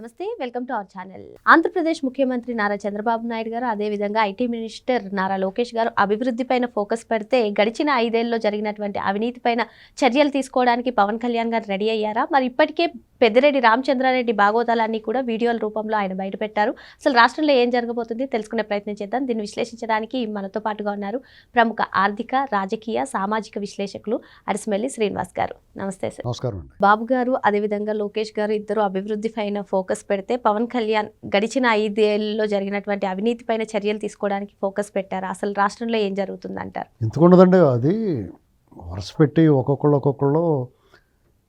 నమస్తే welcome to our channel. Andhra Pradesh ముఖ్యమంత్రి నారా చంద్రబాబు నాయుడు గారు అదేవిధంగా ఐటీ మినిస్టర్ నారా లోకేష్ గారు అభివృద్ధి పైన ఫోకస్ పెడితే గడిచిన ఐదేళ్ళలో జరిగినటువంటి అవినీతి పైన చర్యలు తీసుకోవడానికి పవన్ కళ్యాణ్ గారు రెడీ అయ్యారా? మరి ఇప్పటికే పెద్దిరెడ్డి రామచంద్రారెడ్డి బాగోతాలన్నీ కూడా వీడియోల రూపంలో ఆయన బయటపెట్టారు. అసలు రాష్ట్రంలో ఏం జరగబోతుంది తెలుసుకునే ప్రయత్నం చేద్దాం. దీన్ని విశ్లేషించడానికి మనతో పాటుగా ఉన్నారు ప్రముఖ ఆర్థిక రాజకీయ సామాజిక విశ్లేషకులు అరిసిమెల్లి శ్రీనివాస్ గారు. నమస్తే సార్. నమస్కారం బాబు గారు అదేవిధంగా లోకేష్ గారు ఇద్దరు అభివృద్ధి పైన ఫోకస్ ఫోకస్ పెడితే పవన్ కళ్యాణ్ గడిచిన ఐదేళ్ళలో జరిగినటువంటి అవినీతి పైన చర్యలు తీసుకోవడానికి ఫోకస్ పెట్టారు. అసలు రాష్ట్రంలో ఏం జరుగుతుంది అంటారు ఎందుకుండదండి? అది వరుస పెట్టి ఒక్కొక్కళ్ళు ఒక్కొక్కళ్ళు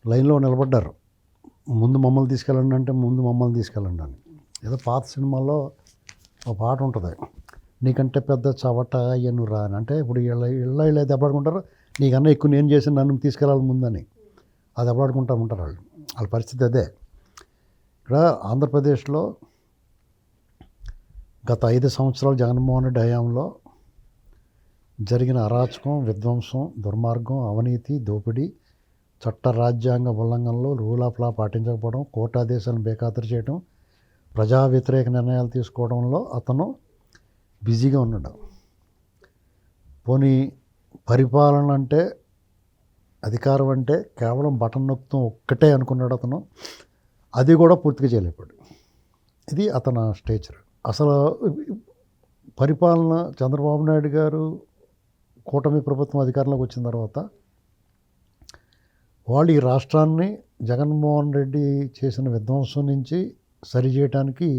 లైన్లో నిలబడ్డారు. ముందు మమ్మల్ని తీసుకెళ్ళండి అంటే ముందు మమ్మల్ని తీసుకెళ్ళండి అని. ఏదో పాత సినిమాల్లో ఒక పాట ఉంటుంది. నీకంటే పెద్ద చవట అయ్యను రా అని. అంటే ఇప్పుడు ఇళ్ళ ఇళ్ళ ఇలా దెబ్బడుకుంటారు నీకన్నా ఎక్కువ నేను చేసి నన్ను తీసుకెళ్ళాలి ముందని. అది దెబ్బలాడుకుంటా ఉంటారు వాళ్ళు. వాళ్ళ పరిస్థితి అదే. ఇక్కడ ఆంధ్రప్రదేశ్లో గత ఐదు సంవత్సరాలు జగన్మోహన్ రెడ్డి హయాంలో జరిగిన అరాచకం విధ్వంసం దుర్మార్గం అవినీతి దోపిడీ చట్ట రాజ్యాంగ ఉల్లంఘనలు రూల్ ఆఫ్ లా పాటించకపోవడం కోర్టు ఆదేశాలను బేఖాతరు చేయడం ప్రజా వ్యతిరేక నిర్ణయాలు తీసుకోవడంలో అతను బిజీగా ఉన్నాడు. పోనీ పరిపాలన అంటే అధికారం అంటే కేవలం బటన్ నొక్కుతాం ఒక్కటే అనుకున్నాడు అతను. అది కూడా పూర్తిగా చేయలేకపోయాడు ఇది అతని స్టేచర్. అసలు పరిపాలన చంద్రబాబు నాయుడు గారు కూటమి ప్రభుత్వం అధికారంలోకి వచ్చిన తర్వాత వాళ్ళు ఈ రాష్ట్రాన్ని జగన్మోహన్ రెడ్డి చేసిన విధ్వంసం నుంచి సరిచేయటానికి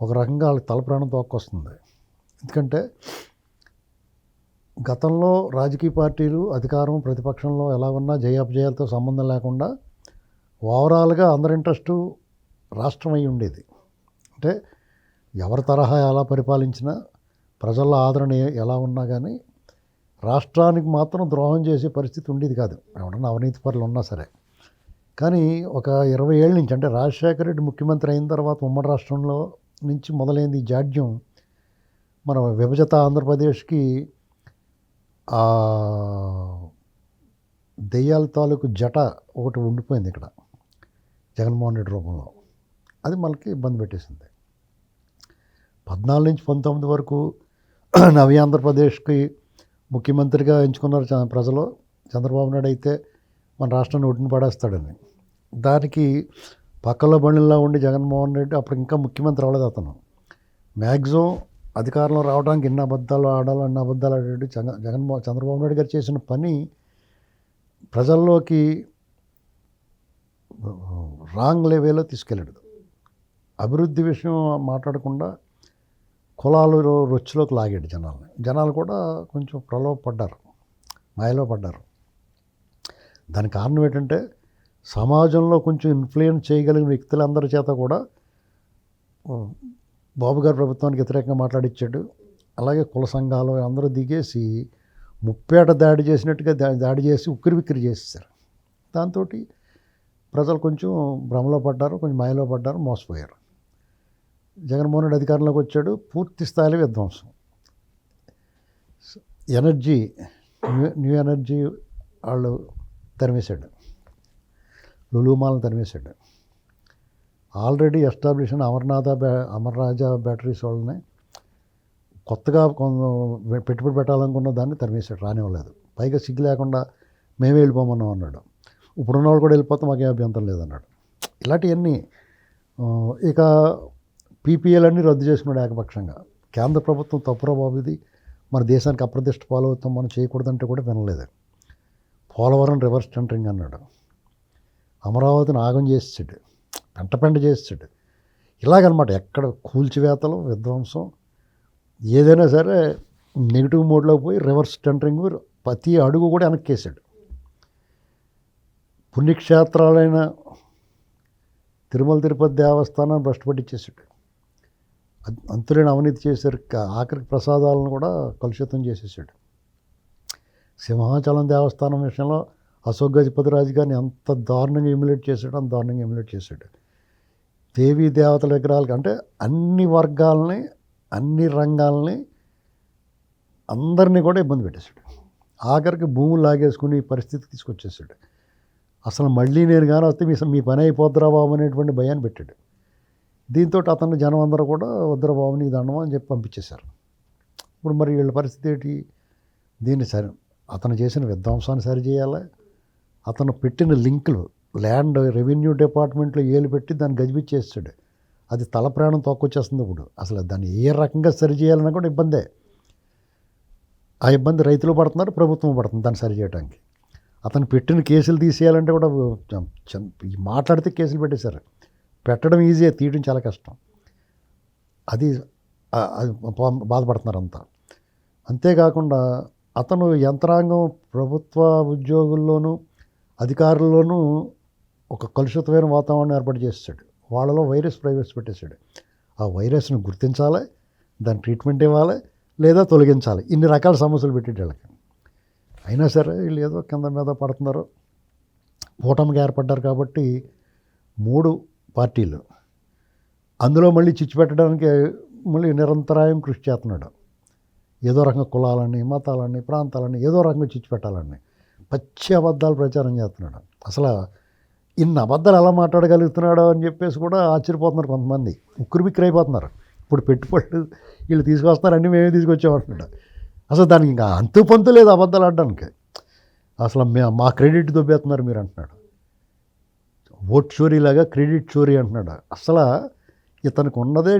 ఒక రకంగా వాళ్ళకి తలప్రాణం తోక్కొస్తుంది. ఎందుకంటే గతంలో రాజకీయ పార్టీలు అధికారం ప్రతిపక్షంలో ఎలా ఉన్నా జయాపజయాలతో సంబంధం లేకుండా ఓవరాల్గా అందరి ఇంట్రెస్టు రాష్ట్రం అయి ఉండేది. అంటే ఎవరి తరహా ఎలా పరిపాలించినా ప్రజల ఆదరణ ఎలా ఉన్నా కానీ రాష్ట్రానికి మాత్రం ద్రోహం చేసే పరిస్థితి ఉండేది కాదు. ఎవడన్నా అవినీతి పనులు ఉన్నా సరే. కానీ ఒక ఇరవై ఏళ్ళ నుంచి అంటే రాజశేఖర రెడ్డి ముఖ్యమంత్రి అయిన తర్వాత ఉమ్మడి రాష్ట్రంలో నుంచి మొదలైంది జాడ్యం. మన విభజత ఆంధ్రప్రదేశ్కి దెయ్యాల తాలూకు జట ఒకటి ఉండిపోయింది ఇక్కడ. జగన్మోహన్ రెడ్డి రూపంలో. అది మనకి ఇబ్బంది పెట్టేసింది. పద్నాలుగు నుంచి పంతొమ్మిది వరకు నవి ఆంధ్రప్రదేశ్కి ముఖ్యమంత్రిగా ఎంచుకున్నారు ప్రజలు. చంద్రబాబు నాయుడు అయితే మన రాష్ట్రాన్ని ఒడ్డున పడేస్తాడని. దానికి పక్కలో బండిలో ఉండి జగన్మోహన్ రెడ్డి అప్పుడు ఇంకా ముఖ్యమంత్రి అవ్వలేదు అతను. మ్యాక్సిమం అధికారంలో రావడానికి ఎన్ని అబద్ధాలు ఆడాలో అన్ని అబద్ధాలు ఆడాడు జగన్ జగన్మోహన్ చంద్రబాబు నాయుడు గారు చేసిన పని ప్రజల్లోకి రాంగ్ లెవెల్లో తీసుకెళ్ళాడు. అభివృద్ధి విషయం మాట్లాడకుండా కులాలు రొచ్చులోకి లాగాడు జనాల్ని. జనాలు కూడా కొంచెం ప్రలోభపడ్డారు మాయలో పడ్డారు. దానికి కారణం ఏంటంటే సమాజంలో కొంచెం ఇన్ఫ్లుయెన్స్ చేయగలిగిన వ్యక్తులందరి చేత కూడా బాబు గారు ప్రభుత్వానికి వ్యతిరేకంగా మాట్లాడిచ్చాడు. అలాగే కుల సంఘాలు అందరూ దిగేసి ముప్పేట దాడి చేసినట్టుగా దాడి చేసి ఉక్కిరి బిక్కిరి చేసేసారు దాంతో ప్రజలు కొంచెం భ్రమలో పడ్డారు కొంచెం మాయలో పడ్డారు మోసపోయారు. జగన్మోహన్ రెడ్డి అధికారంలోకి వచ్చాడు పూర్తి స్థాయిలో విధ్వంసం. ఎనర్జీ న్యూ ఎనర్జీ వాళ్ళు తరిమేశాడు. లులుమాలను తరిమేశాడు. ఆల్రెడీ ఎస్టాబ్లిష్ అయిన అమర్నాథ బ్యా అమర్రాజా బ్యాటరీస్ వాళ్ళని కొత్తగా పెట్టుబడి పెట్టాలనుకున్న దాన్ని తరిమేశాడు రానివ్వలేదు. పైగా సిగ్గు లేకుండా మేమే వెళ్ళిపోమన్నాం అన్నాడు. ఇప్పుడున్న వాళ్ళు కూడా వెళ్ళిపోతే మాకేం అభ్యంతరం లేదన్నాడు. ఇలాంటివన్నీ ఇక పీపీఎల్ అన్నీ రద్దు చేసుకున్నాడు ఏకపక్షంగా. కేంద్ర ప్రభుత్వం తప్పురా బాబు ఇది. మన దేశానికి అప్రదిష్ట పాలవుతాం మనం చేయకూడదంటే కూడా వినలేదు. పోలవరం రివర్స్ టెండరింగ్ అన్నాడు. అమరావతిని ఆగం చేసాడు పెంటపెంట పెంట చేసాడు ఇలాగనమాట ఎక్కడ కూల్చివేతలు విధ్వంసం ఏదైనా సరే నెగిటివ్ మోడ్లోకి పోయి రివర్స్ టెండరింగ్ ప్రతి అడుగు కూడా వెనక్కేసాడు. పుణ్యక్షేత్రాలైన తిరుమల తిరుపతి దేవస్థానం భ్రష్టు పట్టించేసాడు అంతులేని అవినీతి చేశారు. ఆఖరికి ప్రసాదాలను కూడా కలుషితం చేసేసాడు సింహాచలం దేవస్థానం విషయంలో అశోక్ గజపతి రాజు గారిని ఎంత దారుణంగా ఎమ్యులేట్ చేశాడు అంత దారుణంగా ఎమ్యులేట్ చేశాడు. దేవీ దేవతల విగ్రహాలకి అంటే అన్ని వర్గాలని అన్ని రంగాల్ని అందరినీ కూడా ఇబ్బంది పెట్టేశాడు. ఆఖరికి భూములు లాగేసుకుని ఈ పరిస్థితికి తీసుకొచ్చేసాడు అసలు మళ్ళీ నేను కానీ వస్తే మీ మీ పని అయిపోద్దురా బాబు అనేటువంటి భయాన్ని పెట్టాడు. దీంతో అతను జనం అందరూ కూడా వద్దర బాబు నీకు దండమా అని చెప్పి పంపించేశారు. ఇప్పుడు మరి వీళ్ళ పరిస్థితి ఏంటి? దీన్ని సరి అతను చేసిన విధ్వంసాన్ని సరిచేయాలి అతను పెట్టిన లింకులు ల్యాండ్ రెవెన్యూ డిపార్ట్మెంట్లో ఏలు పెట్టి దాన్ని గజిబిచ్చేస్తాడు అది తల ప్రాణం తోకొచ్చేస్తుంది ఇప్పుడు. అసలు దాన్ని ఏ రకంగా సరిచేయాలన్నా కూడా ఇబ్బందే. ఆ ఇబ్బంది రైతులు పడుతున్నారు ప్రభుత్వం పడుతుంది దాన్ని సరిచేయడానికి అతను పెట్టిన కేసులు తీసేయాలంటే కూడా మాట్లాడితే కేసులు పెట్టేశారు. పెట్టడం ఈజీ తీయడం చాలా కష్టం. అది బాధపడుతున్నారు అంతా అంతేకాకుండా అతను యంత్రాంగం ప్రభుత్వ ఉద్యోగుల్లోనూ అధికారుల్లోనూ ఒక కలుషితమైన వాతావరణం ఏర్పాటు చేస్తాడు వాళ్ళలో వైరస్ ప్రైవేట్స్ పెట్టేశాడు. ఆ వైరస్ను గుర్తించాలి దాని ట్రీట్మెంట్ ఇవ్వాలి లేదా తొలగించాలి. ఇన్ని రకాల సమస్యలు పెట్టేటి వాళ్ళకి అయినా సరే వీళ్ళు ఏదో కింద మీద పడుతున్నారు. కూటమికి ఏర్పడ్డారు కాబట్టి మూడు పార్టీలు. అందులో మళ్ళీ చిచ్చు పెట్టడానికి మళ్ళీ నిరంతరాయం కృషి చేస్తున్నాడు. ఏదో రకంగా కులాలని మతాలని ప్రాంతాలని ఏదో రకంగా చిచ్చు పెట్టాలని పచ్చి అబద్ధాలు ప్రచారం చేస్తున్నాడు. అసలు ఇన్ని అబద్ధాలు ఎలా మాట్లాడగలుగుతున్నాడు అని చెప్పేసి కూడా ఆశ్చర్యపోతున్నారు కొంతమంది. ఉక్కురు బిక్కురైపోతున్నారు ఇప్పుడు పెట్టుబడులు వీళ్ళు తీసుకొస్తున్నారు అన్నీ మేమే తీసుకొచ్చామంటున్నాడు అసలు దానికి ఇంకా అంతు పంతు లేదు అబద్ధాలు ఆడడానికి. అసలు మా క్రెడిట్ దొబ్బేస్తున్నారు మీరు అంటున్నాడు. ఓట్ చోరీ లాగా క్రెడిట్ చోరీ అంటున్నాడు. అసలు ఇతనికి ఉన్నదే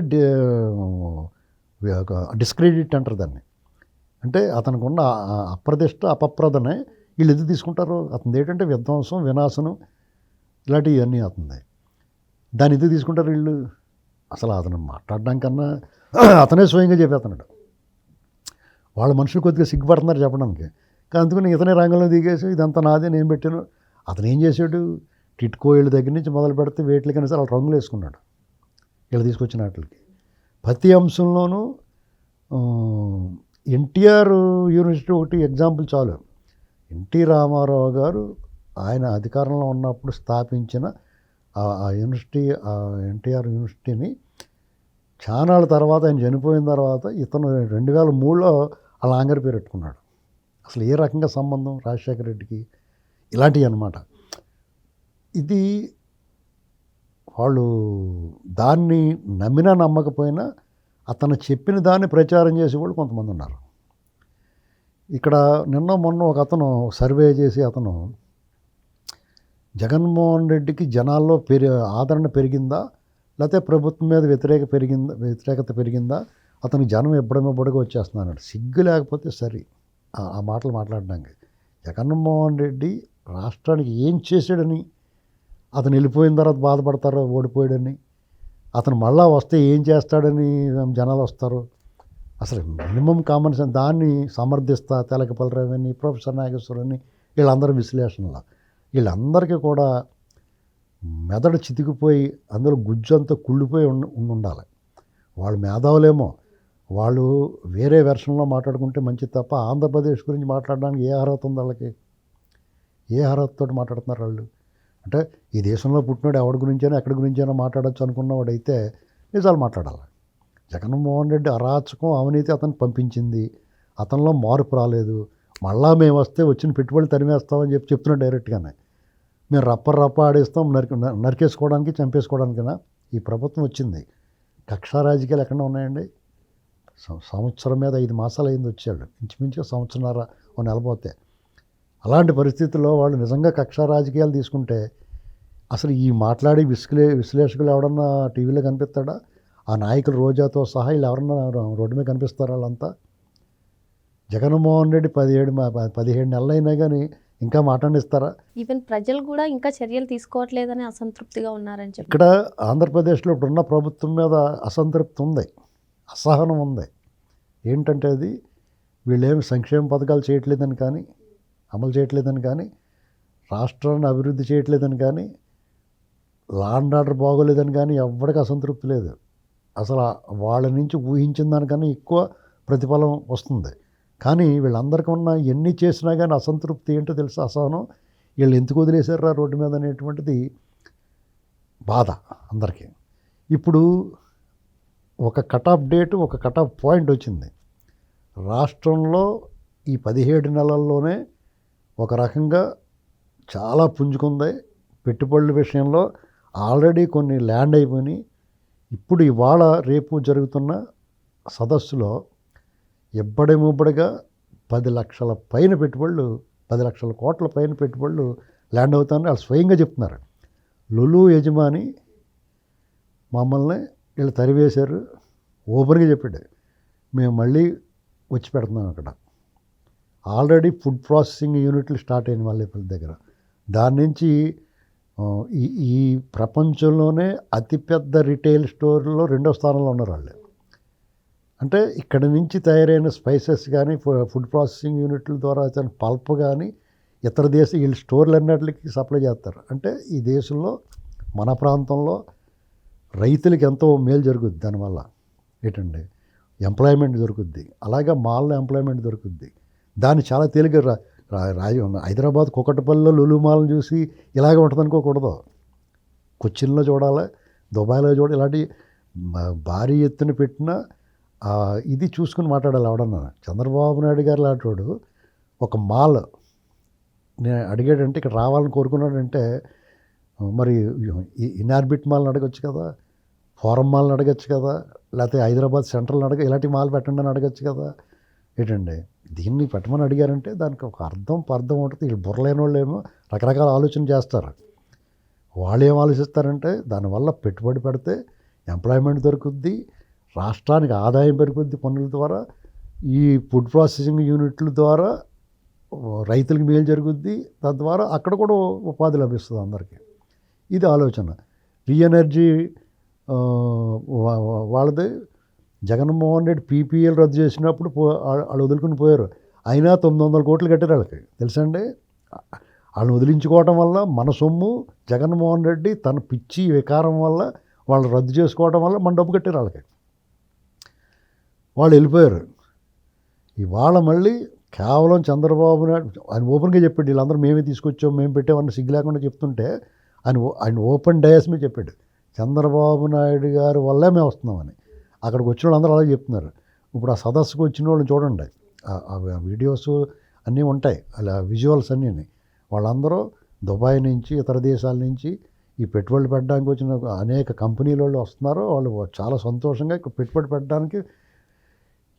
డిస్క్రెడిట్ అంటారు దాన్ని. అంటే అతనికి ఉన్న అప్రదిష్ట అపప్రదనే వీళ్ళు ఎందుకు తీసుకుంటారు? అతను ఏంటంటే విధ్వంసం వినాశనం ఇలాంటివి అన్నీ అవుతుంది. దాన్ని ఎందుకు తీసుకుంటారు వీళ్ళు? అసలు అతను మాట్లాడడం కన్నా అతనే స్వయంగా చెప్పేస్తున్నాడు. వాళ్ళ మనుషులు కొద్దిగా సిగ్గుపడుతున్నారు చెప్పడానికి. కానీ అందుకని ఇతనే రంగంలో దిగేసి ఇదంతా నాదే నేను పెట్టాను. అతను ఏం చేశాడు? టిట్కో వీళ్ళ దగ్గర నుంచి మొదలు పెడితే వేట్లకైనా సరే వాళ్ళు రంగులు వేసుకున్నాడు. వీళ్ళు తీసుకొచ్చిన వాటికి. ప్రతి అంశంలోనూ ఎన్టీఆర్ యూనివర్సిటీ ఒకటి ఎగ్జాంపుల్ చాలు. ఎన్టీ రామారావు గారు ఆయన అధికారంలో ఉన్నప్పుడు స్థాపించిన ఆ- ఆ యూనివర్సిటీ ఆ ఎన్టీఆర్ యూనివర్సిటీని చానాళ్ళ తర్వాత ఆయన చనిపోయిన తర్వాత ఇతను రెండు వేల మూడులో అలా ఆంగర్ పేరు పెట్టుకున్నాడు. అసలు ఏ రకంగా సంబంధం రాజశేఖర రెడ్డికి? ఇలాంటివి అన్నమాట. ఇది వాళ్ళు దాన్ని నమ్మినా నమ్మకపోయినా అతను చెప్పిన దాన్ని ప్రచారం చేసే వాళ్ళు కొంతమంది ఉన్నారు. ఇక్కడ నిన్న మొన్న ఒక అతను సర్వే చేసి అతను జగన్మోహన్ రెడ్డికి జనాల్లో పెరి ఆదరణ పెరిగిందా? లేకపోతే ప్రభుత్వం మీద వ్యతిరేక పెరిగిందా వ్యతిరేకత పెరిగిందా? అతనికి జనం ఎప్పుడెప్పుడుగా వచ్చేస్తున్నాడు సిగ్గు లేకపోతే సరే. ఆ- మాటలు మాట్లాడడానికి. జగన్మోహన్ రెడ్డి రాష్ట్రానికి ఏం చేశాడని అతను వెళ్ళిపోయిన తర్వాత బాధపడతారో ఓడిపోయాడని అతను మళ్ళా వస్తే ఏం చేస్తాడని జనాలు వస్తారు. అసలు మినిమం కామన్ సెన్స్ దాన్ని సమర్థిస్తా తెలకపల్లి ప్రొఫెసర్ నాగేశ్వరని వీళ్ళందరూ విశ్లేషణలో. వీళ్ళందరికీ కూడా మెదడు చితికిపోయి అందులో గుజ్జు అంతా కుళ్ళిపోయి ఉండి ఉండాలి వాళ్ళు మేధావులేమో వాళ్ళు వేరే వెర్షన్లో మాట్లాడుకుంటే మంచిది తప్ప ఆంధ్రప్రదేశ్ గురించి మాట్లాడడానికి ఏ అర్హత ఉంది వాళ్ళకి? ఏ అర్హతతో మాట్లాడుతున్నారు వాళ్ళు? అంటే ఈ దేశంలో పుట్టినాడు ఎవడి గురించైనా ఎక్కడి గురించైనా మాట్లాడచ్చు అనుకున్నవాడైతే నిజాలు మాట్లాడాలి. జగన్మోహన్ రెడ్డి అరాచకం అవినీతి అతను పంపించింది. అతనిలో మార్పు రాలేదు. మళ్ళా మేము వస్తే వచ్చిన పెట్టుబడులు తరిమేస్తామని చెప్పి చెప్తున్నాడు డైరెక్ట్గానే. మేము రప్ప రప్ప ఆడేస్తాం నరికి నరికేసుకోవడానికి చంపేసుకోవడానికైనా? ఈ ప్రభుత్వం వచ్చింది. కక్షా రాజకీయాలు ఎక్కడ ఉన్నాయండి? సంవత్సరం మీద ఐదు మాసాలు అయింది వచ్చాడు. ఇంచుమించుగా సంవత్సరంన్నర ఓ నెలపోతే అలాంటి పరిస్థితుల్లో వాళ్ళు నిజంగా కక్షా రాజకీయాలు తీసుకుంటే అసలు ఈ మాట్లాడి విశ్లే విశ్లేషకులు ఎవడన్నా టీవీలో కనిపిస్తాడా? ఆ నాయకులు రోజాతో సహా వీళ్ళు ఎవరన్నా రోడ్డు మీద కనిపిస్తారా వాళ్ళంతా? జగన్మోహన్ రెడ్డి పదిహేడు పదిహేడు నెలలు అయినా కానీ ఇంకా మాట్లాడిస్తారా? ఈవెన్ ప్రజలు కూడా ఇంకా చర్యలు తీసుకోవట్లేదని అసంతృప్తిగా ఉన్నారని చెప్పి. ఇక్కడ ఆంధ్రప్రదేశ్లో ఇప్పుడున్న ప్రభుత్వం మీద అసంతృప్తి ఉంది. అసహనం ఉంది ఏంటంటే అది వీళ్ళేమి సంక్షేమ పథకాలు చేయట్లేదని కానీ అమలు చేయట్లేదని కానీ రాష్ట్రాన్ని అభివృద్ధి చేయట్లేదని కానీ లాండ్ ఆర్డర్ బాగోలేదని కానీ ఎవరికి అసంతృప్తి లేదు. అసలు వాళ్ళ నుంచి ఊహించిన దానికన్నా ఎక్కువ ప్రతిఫలం వస్తుంది. కానీ వీళ్ళందరికీ ఉన్న ఎన్ని చేసినా కానీ అసంతృప్తి ఏంటో తెలుసు? అసహనం. వీళ్ళు ఎందుకు వదిలేశారా రోడ్డు మీద అనేటువంటిది బాధ అందరికీ. ఇప్పుడు ఒక కట్ ఆఫ్ డేట్ ఒక కట్ ఆఫ్ పాయింట్ వచ్చింది. రాష్ట్రంలో ఈ పదిహేడు నెలల్లోనే ఒక రకంగా చాలా పుంజుకుంది. పెట్టుబడుల విషయంలో ఆల్రెడీ కొన్ని ల్యాండ్ అయిపోయినాయి. ఇప్పుడు ఇవాళ రేపు జరుగుతున్న సదస్సులో ఎబ్బడెముబ్బడిగా పది లక్షల పైన పెట్టుబడులు పది లక్షల కోట్ల పైన పెట్టుబడులు ల్యాండ్ అవుతాయని వాళ్ళు స్వయంగా చెప్తున్నారు. లులు యజమాని మమ్మల్ని వీళ్ళు తరివేశారు. ఓపెన్గా చెప్పాడు. మేము మళ్ళీ వచ్చి పెడుతున్నాం అక్కడ. ఆల్రెడీ ఫుడ్ ప్రాసెసింగ్ యూనిట్లు స్టార్ట్ అయిన వాళ్ళ దగ్గర. దాని నుంచి ఈ ఈ ప్రపంచంలోనే అతిపెద్ద రిటైల్ స్టోర్లో రెండో స్థానంలో ఉన్నారు వాళ్ళు. అంటే ఇక్కడ నుంచి తయారైన స్పైసెస్ కానీ ఫుడ్ ప్రాసెసింగ్ యూనిట్ల ద్వారా వచ్చిన పల్ప్ కానీ ఇతర దేశ వీళ్ళు స్టోర్లు అన్నిటికి సప్లై చేస్తారు. అంటే ఈ దేశంలో మన ప్రాంతంలో రైతులకి ఎంతో మేలు జరుగుద్ది దానివల్ల. ఏంటండి ఎంప్లాయ్మెంట్ దొరుకుద్ది. అలాగే మాల్లో ఎంప్లాయ్మెంట్ దొరుకుద్ది. దాన్ని చాలా తేలిక రా రాజు రాజ హైదరాబాద్ కుకటపల్లిలో లులు మాల్ని చూసి ఇలాగే ఉంటుంది అనుకోకూడదు. కొచ్చిన్లో చూడాలి దుబాయ్లో చూడాలి ఇలాంటి భారీ ఎత్తున పెట్టిన ఇది చూసుకుని మాట్లాడాలి ఎవడన్నా. చంద్రబాబు నాయుడు గారు లాంటివాడు ఒక మాల్ నేను అడిగాడంటే ఇక్కడ రావాలని కోరుకున్నాడంటే మరి ఇన్ఆర్బిట్ మాల్ని అడగచ్చు కదా ఫారం మాల్ని అడగచ్చు కదా లేకపోతే హైదరాబాద్ సెంట్రల్ అడగ ఇలాంటి మాల్ పెట్టండి అని అడగచ్చు కదా. ఏంటండి? దీన్ని పెట్టమని అడిగారంటే దానికి ఒక అర్థం పర్థం ఉంటుంది. వీళ్ళు బుర్రలేని వాళ్ళు ఏమో రకరకాల ఆలోచన చేస్తారు. వాళ్ళు ఏం ఆలోచిస్తారంటే దానివల్ల పెట్టుబడి పెడితే ఎంప్లాయ్మెంట్ దొరుకుద్ది రాష్ట్రానికి ఆదాయం పెరుగుద్ది పన్నుల ద్వారా ఈ ఫుడ్ ప్రాసెసింగ్ యూనిట్ల ద్వారా రైతులకు మేలు జరుగుద్ది. తద్వారా అక్కడ కూడా ఉపాధి లభిస్తుంది అందరికీ. ఇది ఆలోచన. రీఎనర్జీ వాళ్ళది జగన్మోహన్ రెడ్డి పీపీఎల్ రద్దు చేసినప్పుడు పో వాళ్ళు వదులుకుని పోయారు. అయినా తొమ్మిది వందల కోట్లు కట్టారు వాళ్ళకి. తెలుసండి? వాళ్ళని వదిలించుకోవటం వల్ల మన సొమ్ము జగన్మోహన్ రెడ్డి తన పిచ్చి వికారం వల్ల వాళ్ళు రద్దు చేసుకోవడం వల్ల మన డబ్బు కట్టారు వాళ్ళకి. వాళ్ళు వెళ్ళిపోయారు. ఇవాళ మళ్ళీ కేవలం చంద్రబాబు నాయుడు ఆయన ఓపెన్గా చెప్పాడు వీళ్ళందరూ మేమే తీసుకొచ్చాం మేము పెట్టామని సిగ్గు లేకుండా చెప్తుంటే ఆయన ఓ- ఆయన ఓపెన్ డయాస్ మీద చెప్పాడు. చంద్రబాబు నాయుడు గారి వల్లే మేము వస్తున్నామని. అక్కడికి వచ్చిన వాళ్ళందరూ అలా చెప్తున్నారు. ఇప్పుడు ఆ సదస్సుకు వచ్చిన వాళ్ళని చూడండి. ఆ- వీడియోస్ అన్నీ ఉంటాయి. అలా విజువల్స్ అన్నీ వాళ్ళందరూ దుబాయ్ నుంచి ఇతర దేశాల నుంచి ఈ పెట్టుబడులు పెట్టడానికి వచ్చిన అనేక కంపెనీల వాళ్ళు వస్తున్నారు. వాళ్ళు చాలా సంతోషంగా పెట్టుబడి పెట్టడానికి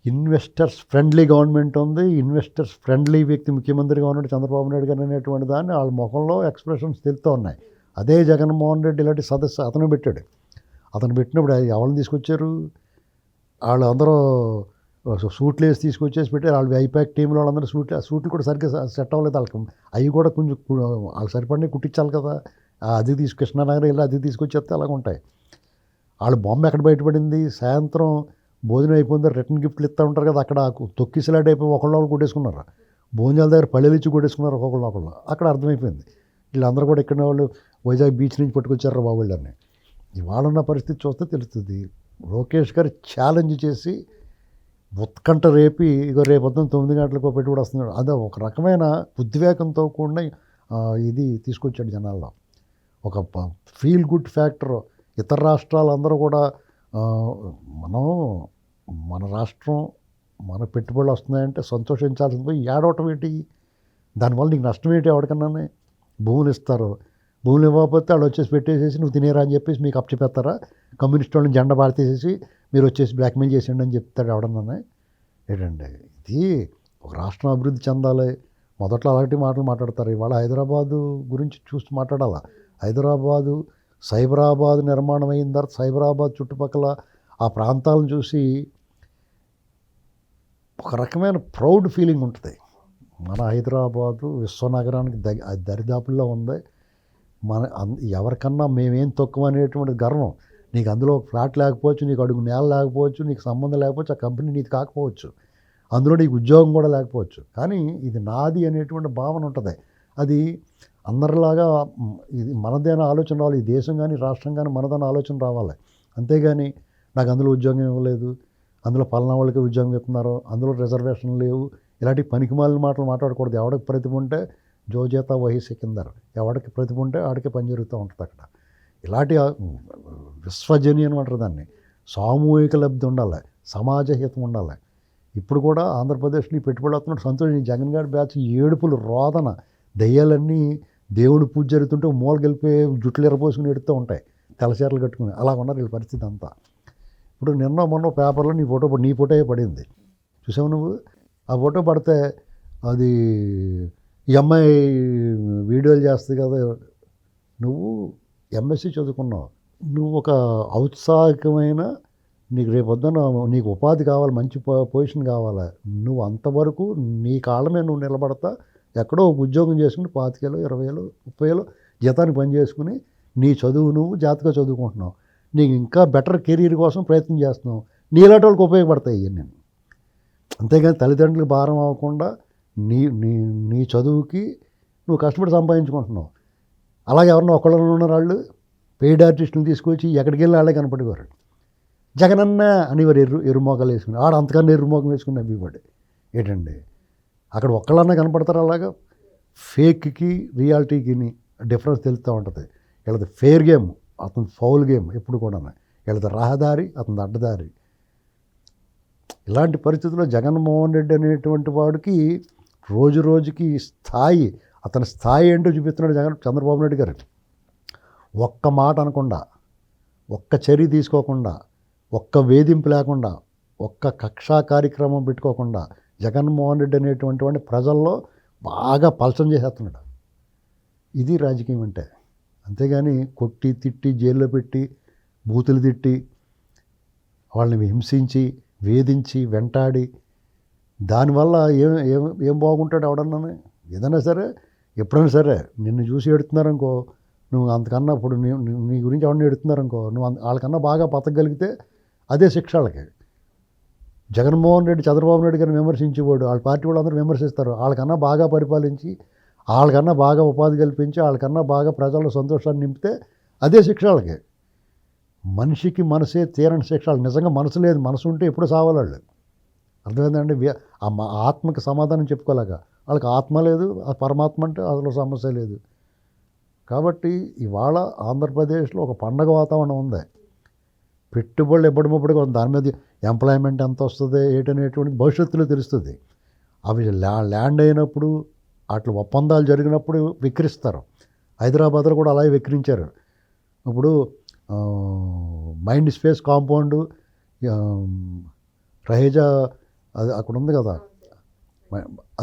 ఇన్వెస్టర్స్ ఫ్రెండ్లీ గవర్నమెంట్ ఉంది. ఇన్వెస్టర్స్ ఫ్రెండ్లీ వ్యక్తి ముఖ్యమంత్రిగా ఉన్నాడు చంద్రబాబు నాయుడు గారు అనేటువంటి దాన్ని వాళ్ళ ముఖంలో ఎక్స్ప్రెషన్స్ తెలుస్తూ ఉన్నాయి. అదే జగన్మోహన్ రెడ్డి ఇలాంటి సదస్సు అతను పెట్టాడు. అతను పెట్టినప్పుడు ఎవరిని తీసుకొచ్చారు? వాళ్ళు అందరూ సూట్లు వేసి తీసుకొచ్చేసి పెట్టారు. వాళ్ళు ఐపాక్ టీంలో వాళ్ళందరూ సూట్ సూట్లు కూడా సరిగ్గా సెట్ అవ్వలేదు వాళ్ళకి. అవి కూడా కొంచెం వాళ్ళు సరిపడిన కుట్టించాలి కదా. అది తీసు కృష్ణానగర్ ఇలా అది తీసుకొచ్చేస్తే అలాగ ఉంటాయి. వాళ్ళ బొమ్మ ఎక్కడ బయటపడింది? సాయంత్రం భోజనం అయిపోయింది రిటర్న్ గిఫ్ట్లు ఇస్తూ ఉంటారు కదా అక్కడ తొక్కిసలాట్ అయిపోయి ఒకళ్ళు ఒకళ్ళు కొట్టేసుకున్నారు? భోజనాల దగ్గర పల్లెలు ఇచ్చి కొట్టేసుకున్నారు ఒకళ్ళు ఒకళ్ళు. అక్కడ అర్థమైపోయింది. వీళ్ళందరూ కూడా ఇక్కడ వాళ్ళు వైజాగ్ బీచ్ నుంచి పట్టుకొచ్చారు బాబు వీళ్ళని ఇవాళ ఉన్న పరిస్థితి చూస్తే తెలుస్తుంది. లోకేష్ గారు ఛాలెంజ్ చేసి ఉత్కంఠ రేపి ఇగో రేపు తొమ్మిది గంటలకు పెట్టుబడి వస్తున్నాడు. అదే ఒక రకమైన ఉద్వేగంతో కూడిన ఇది తీసుకొచ్చాడు జనాల్లో. ఒక ఫీల్ గుడ్ ఫ్యాక్టర్ ఇతర రాష్ట్రాలందరూ కూడా మనం మన రాష్ట్రం మన పెట్టుబడులు వస్తున్నాయంటే సంతోషించాల్సింది ఏడవటం ఏంటి? దానివల్ల నీకు నష్టం ఏంటి ఎవరికన్నా భూములు ఇస్తారు. భూములు ఇవ్వకపోతే వాళ్ళు వచ్చేసి పెట్టేసేసి నువ్వు తినేరా అని చెప్పేసి మీకు అప్పచెప్పేస్తారా? కమ్యూనిస్ట్ వాళ్ళని జెండా భారతీసేసి మీరు వచ్చేసి బ్లాక్మెయిల్ చేసేయండి అని చెప్తాడు ఎవడన్నా? ఏంటండి ఇది ఒక రాష్ట్రం అభివృద్ధి చెందాలి. మొదట్లో అలాంటి మాటలు మాట్లాడతారు. ఇవాళ హైదరాబాదు గురించి చూసి మాట్లాడాలా? హైదరాబాదు సైబరాబాద్ నిర్మాణం అయిన తర్వాత సైబరాబాద్ చుట్టుపక్కల ఆ ప్రాంతాలను చూసి ఒక రకమైన ప్రౌడ్ ఫీలింగ్ ఉంటుంది. మన హైదరాబాదు విశ్వనగరానికి దరిదాపుల్లో ఉంది. మన ఎవరికన్నా మేమేం తక్కువ అనేటువంటి గర్వం. నీకు అందులో ఫ్లాట్ లేకపోవచ్చు నీకు అడుగు నేల లేకపోవచ్చు నీకు సంబంధం లేకపోవచ్చు ఆ కంపెనీ నీది కాకపోవచ్చు. అందులో నీకు ఉద్యోగం కూడా లేకపోవచ్చు. కానీ ఇది నాది అనేటువంటి భావన ఉంటుంది. అది అందరిలాగా ఇది మనదైన ఆలోచన రావాలి. ఈ దేశం కానీ రాష్ట్రం కానీ మనదైన ఆలోచన రావాలి. అంతేగాని నాకు అందులో ఉద్యోగం ఇవ్వలేదు అందులో పలానా వాళ్ళకి ఉద్యోగం ఇస్తున్నారు అందులో రిజర్వేషన్ లేవు. ఇలాంటి పనికిమాలిన మాటలు మాట్లాడకూడదు. ఎవడికి ప్రతిభ ఉంటే జోజేత వహి సికిందర్ ఎవడికి ప్రతిభ ఉంటే ఆడికి పని జరుగుతూ ఉంటుంది అక్కడ. ఇలాంటి విశ్వజనీయం అంటారు దాన్ని. సామూహిక లబ్ధి ఉండాలి సమాజ హితం ఉండాలి. ఇప్పుడు కూడా ఆంధ్రప్రదేశ్లో ఈ పెట్టుబడి వస్తున్నాడు సంతోషం. ఈ జగన్ గారి బ్యాచ్ ఏడుపులు రోదన దయ్యాలన్నీ దేవుడి పూజ జరుగుతుంటే మూల గెలిపే జుట్లు ఎరపోసుకుని ఎడుతూ ఉంటాయి. తెల్లచీరలు కట్టుకుని. అలా ఉన్నారు వీళ్ళ పరిస్థితి అంతా. ఇప్పుడు నిన్న మొన్న పేపర్లో నీ ఫోటో నీ ఫోటో పడింది. చూసావు నువ్వు? ఆ ఫోటో పడితే అది ఈ అమ్మాయి వీడియోలు చేస్తుంది కదా నువ్వు ఎంఎస్సి చదువుకున్నావు. నువ్వు ఒక ఔత్సాహికమైన నీకు రేపొద్దున నీకు ఉపాధి కావాలి మంచి పొజిషన్ కావాలి నువ్వు అంతవరకు నీ కాళ్ళమే నువ్వు నిలబడతా ఎక్కడో ఉద్యోగం చేసుకుని పాతికేలు ఇరవై వేలు ముప్పై వేలు జీతానికి పని చేసుకుని నీ చదువు నువ్వు జాతగా చదువుకుంటున్నావు. నీకు ఇంకా బెటర్ కెరీర్ కోసం ప్రయత్నం చేస్తున్నావు. నీలాంటి వాళ్ళకి ఉపయోగపడతాయి ఇవన్నీ. అంతేగాని తల్లిదండ్రులకు భారం అవ్వకుండా నీ నీ నీ చదువుకి నువ్వు కష్టపడి సంపాదించుకుంటున్నావు. అలాగే ఎవరన్నా ఒకళ్ళు ఉన్న వాళ్ళు పెయిడ్ ఆర్టిస్టులు తీసుకొచ్చి ఎక్కడికి వెళ్ళి వాళ్ళే కనపడేవారు. జగనన్న అని వారు ఎర్రు ఎరుమోకలు వేసుకుని ఆడ అంతకన్నా ఎరుమోకం వేసుకుని నవ్వివాడు ఏంటండి? అక్కడ ఒక్కళ్ళన్నా కనపడతారు అలాగా? ఫేక్కి రియాలిటీకి డిఫరెన్స్ తెలుస్తూ ఉంటుంది. వీళ్ళది ఫెయిర్ గేమ్ అతను ఫౌల్ గేమ్ ఎప్పుడు కూడా వీళ్ళది రహదారి అతని అడ్డదారి. ఇలాంటి పరిస్థితుల్లో జగన్మోహన్ రెడ్డి అనేటువంటి వాడికి రోజు రోజుకి స్థాయి అతని స్థాయి ఏంటో చూపిస్తున్నాడు జగన్ చంద్రబాబు నాయుడు గారు. ఒక్క మాట అనకుండా ఒక్క చర్య తీసుకోకుండా ఒక్క వేధింపు లేకుండా ఒక్క కక్షా కార్యక్రమం పెట్టుకోకుండా జగన్మోహన్ రెడ్డి అనేటువంటి వాడిని ప్రజల్లో బాగా పలసం చేసేస్తున్నాడు. ఇది రాజకీయం అంటే. అంతేగాని కొట్టి తిట్టి జైల్లో పెట్టి బూతులు తిట్టి వాళ్ళని హింసించి వేధించి వెంటాడి దానివల్ల ఏం ఏం ఏం బాగుంటాడు ఎవడన్నా? ఏదైనా సరే ఎప్పుడైనా సరే నిన్ను చూసి ఎడుతున్నారనుకో నువ్వు అంతకన్నా ఇప్పుడు నీ నీ- గురించి ఎవరిని ఎడుతున్నారనుకో నువ్వు అంత- వాళ్ళకన్నా బాగా బతకగలిగితే అదే శిక్ష వాళ్ళకి. జగన్మోహన్ రెడ్డి చంద్రబాబు నాయుడు గారిని విమర్శించేవాడు వాళ్ళ పార్టీ వాళ్ళందరూ విమర్శిస్తారు. వాళ్ళకన్నా బాగా పరిపాలించి వాళ్ళకన్నా బాగా ఉపాధి కల్పించి వాళ్ళకన్నా బాగా ప్రజల సంతోషాన్ని నింపితే అదే శిక్ష వాళ్ళకి. మనిషికి మనసే తీరని శిక్ష నిజంగా మనసు లేదు మనసు ఉంటే ఎప్పుడు సావాలి వాళ్ళు అర్థమైందండి? ఆ ఆత్మకి సమాధానం చెప్పుకోలేక. వాళ్ళకి ఆత్మ లేదు ఆ పరమాత్మ అంటే అసలు సమస్య లేదు. కాబట్టి ఇవాళ ఆంధ్రప్రదేశ్లో ఒక పండగ వాతావరణం ఉంది. పెట్టుబడులు ఎప్పటికప్పుడు దాని మీద ఎంప్లాయ్మెంట్ ఎంత వస్తుంది ఏంటనేటువంటి భవిష్యత్తులో తెలుస్తుంది. అవి ల్యా ల్యాండ్ అయినప్పుడు అట్లా ఒప్పందాలు జరిగినప్పుడు విక్రిస్తారు హైదరాబాద్లో కూడా అలాగే విక్రించారు ఇప్పుడు మైండ్ స్పేస్ కాంపౌండ్ రహేజా అది అక్కడ ఉంది కదా.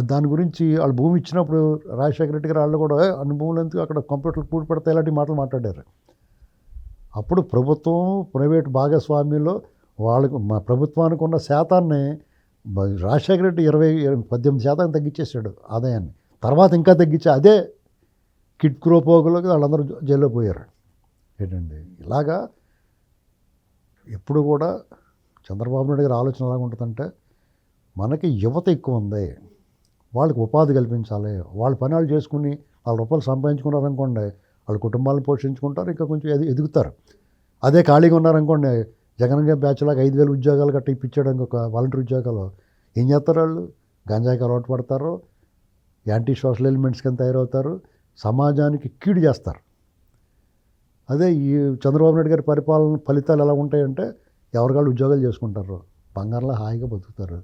దాని గురించి వాళ్ళు భూమి ఇచ్చినప్పుడు రాజశేఖర రెడ్డి గారు వాళ్ళు కూడా "ఏ, అన్ని భూములు ఎందుకు అక్కడ కంప్యూటర్లు పూడి పెడతాయి? ఇలాంటి మాటలు మాట్లాడారు. అప్పుడు ప్రభుత్వం ప్రైవేట్ భాగస్వామ్యంలో వాళ్ళకు మా ప్రభుత్వానికి ఉన్న శాతాన్ని రాజశేఖర రెడ్డి ఇరవై పద్దెనిమిది శాతం తగ్గించేసాడు ఆదాయాన్ని. తర్వాత ఇంకా తగ్గించి అదే కిడ్ క్రోపోగులోకి వాళ్ళందరూ జైల్లో పోయారు. ఏంటండి? ఇలాగా ఎప్పుడు కూడా చంద్రబాబు నాయుడు గారి ఆలోచన ఎలాగ ఉంటుందంటే మనకి యువత ఎక్కువ ఉంది. వాళ్ళకి ఉపాధి కల్పించాలి. వాళ్ళ పని వాళ్ళు చేసుకుని వాళ్ళ రూపాయలు సంపాదించుకున్నారనుకోండి వాళ్ళ కుటుంబాలను పోషించుకుంటారు ఇంకా కొంచెం ఎది ఎదుగుతారు. అదే ఖాళీగా ఉన్నారనుకోండి జగన్ గారి బ్యాచ్లాగా ఐదు వేలు ఉద్యోగాలు గట్ట ఇప్పించాడు ఇంకొక వాలంటీర్ ఉద్యోగాలు ఏం చేస్తారు వాళ్ళు? గంజాయికి అలవాటు పడతారు యాంటీ సోషల్ ఎలిమెంట్స్ కింద తయారవుతారు సమాజానికి కీడు చేస్తారు. అదే ఈ చంద్రబాబు నాయుడు గారి పరిపాలన ఫలితాలు ఎలా ఉంటాయంటే ఎవరికాళ్ళు ఉద్యోగాలు చేసుకుంటారు బంగారంలో హాయిగా బతుకుతారు.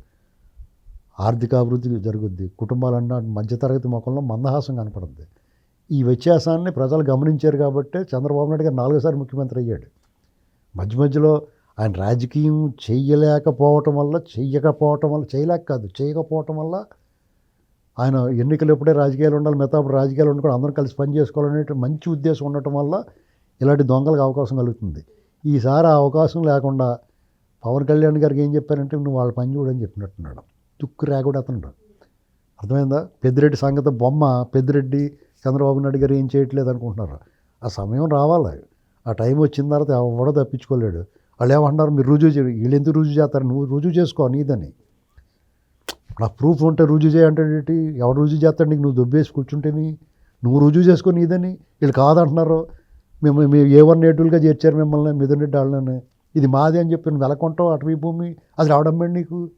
ఆర్థిక అభివృద్ధి జరుగుద్ది. కుటుంబాలన్నా మధ్యతరగతి మొక్కల్లో మందహాసం కనపడుద్ది. ఈ వ్యత్యాసాన్ని ప్రజలు గమనించారు కాబట్టి చంద్రబాబు నాయుడు గారు నాలుగోసారి ముఖ్యమంత్రి అయ్యాడు. మధ్య మధ్యలో ఆయన రాజకీయం చేయలేకపోవటం వల్ల చేయకపోవటం వల్ల చేయలేక కాదు చేయకపోవటం వల్ల ఆయన ఎన్నికలు ఎప్పుడే రాజకీయాలు ఉండాలి మిగతా అప్పుడు రాజకీయాలు ఉండకూడదు అందరం కలిసి పని చేసుకోవాలనే మంచి ఉద్దేశం ఉండటం వల్ల ఇలాంటి దొంగలకు అవకాశం కలుగుతుంది. ఈసారి ఆ అవకాశం లేకుండా పవన్ కళ్యాణ్ గారికి ఏం చెప్పారంటే నువ్వు వాళ్ళ పని చూడని చెప్పినట్టున్నాడు. తుక్కు రాగుడు అతను అర్థమైందా? పెద్దిరెడ్డి సంగతి బొమ్మ పెద్దిరెడ్డి చంద్రబాబు నాయుడు గారు ఏం చేయట్లేదు అనుకుంటున్నారు? ఆ సమయం రావాలి. ఆ టైం వచ్చిన తర్వాత ఎవడో తప్పించుకోలేడు. వాళ్ళు ఏమంటున్నారు? మీరు రుజువు చేయ. వీళ్ళు ఎందుకు రుజువు చేస్తారు? నువ్వు రుజువు చేసుకో నీదని. నా ప్రూఫ్ ఉంటే రుజువు చేయంటే ఎవడు రుజువు చేస్తాడు? నీకు నువ్వు దొబ్బేసి కూర్చుంటేని నువ్వు రుజువు చేసుకో నీదని. వీళ్ళు కాదంటున్నారు. మిమ్మల్ని మీ ఏ వన్ నేటివ్గా చేర్చారు మిమ్మల్ని? మిథున్ వాళ్ళని. ఇది మాది అని చెప్పి నువ్వు వెలకొంటావు అటవీ భూమి? అది రావడం నీకు?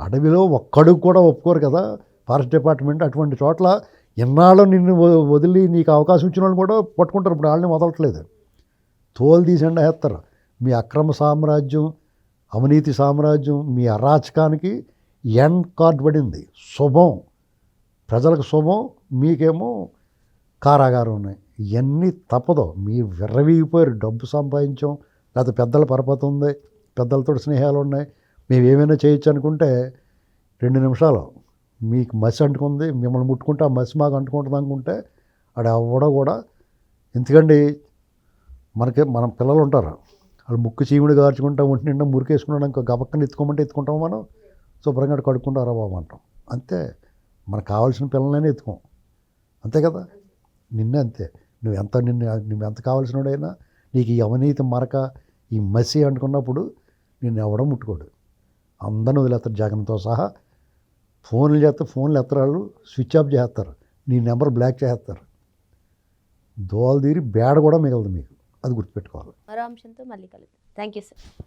అడవిలో ఒక్కడు కూడా ఒప్పుకోరు కదా. ఫారెస్ట్ డిపార్ట్మెంట్ అటువంటి చోట్ల ఎన్నాళ్ళు నిన్ను వ- వదిలి నీకు అవకాశం ఇచ్చిన వాళ్ళు కూడా పట్టుకుంటారు. ఇప్పుడు వాళ్ళని వదలట్లేదు. తోలు తీసండి వేస్తారు. మీ అక్రమ సామ్రాజ్యం అవినీతి సామ్రాజ్యం మీ అరాచకానికి ఎండ్ కార్డ్ పడింది. శుభం. ప్రజలకు శుభం మీకేమో కారాగారం ఉన్నాయి. ఇవన్నీ తప్పదు. మీ విర్రవీగిపోయారు. డబ్బు సంపాదించాం. లేకపోతే పెద్దల పరపతి ఉంది. పెద్దలతో స్నేహాలు ఉన్నాయి. మేము ఏమైనా చేయొచ్చు అనుకుంటే రెండు నిమిషాలు. మీకు మసి అంటుకుంది మిమ్మల్ని ముట్టుకుంటే ఆ మసి మాకు అంటుకుంటుంది అనుకుంటే ఆడ అవ్వడం కూడా ఎందుకండి? మనకి మన పిల్లలు ఉంటారు. వాళ్ళు ముక్కు చీముడు గార్చుకుంటా ఒంటి నిండా మురికేసుకున్నాడు ఇంకా గబక్కని ఎత్తుకోమంటే ఎత్తుకుంటాం మనం. శుభ్రంగా కడుక్కుంటారా బాబు అంటాం. అంతే. మనకు కావాల్సిన పిల్లలనే ఎత్తుకోం. అంతే కదా? నిన్నే అంతే. నువ్వు ఎంత నిన్ను నువ్వు ఎంత కావాల్సినోడైనా నీకు ఈ అవినీతి మరక ఈ మసి అంటుకున్నప్పుడు నిన్ను ఎవడం ముట్టుకోడు. అందరిని వదిలేస్తారు జగన్తో సహా. ఫోన్లు చేస్తే ఫోన్లు ఎత్తరాళ్ళు స్విచ్ ఆఫ్ చేస్తారు. నీ నెంబర్ బ్లాక్ చేస్తారు. దోవలు తీరి బేడ కూడా మిగలదు మీకు. అది గుర్తుపెట్టుకోవాలి. మరో అంశంతో మళ్ళీ కలుద్దాం. Thank you sir.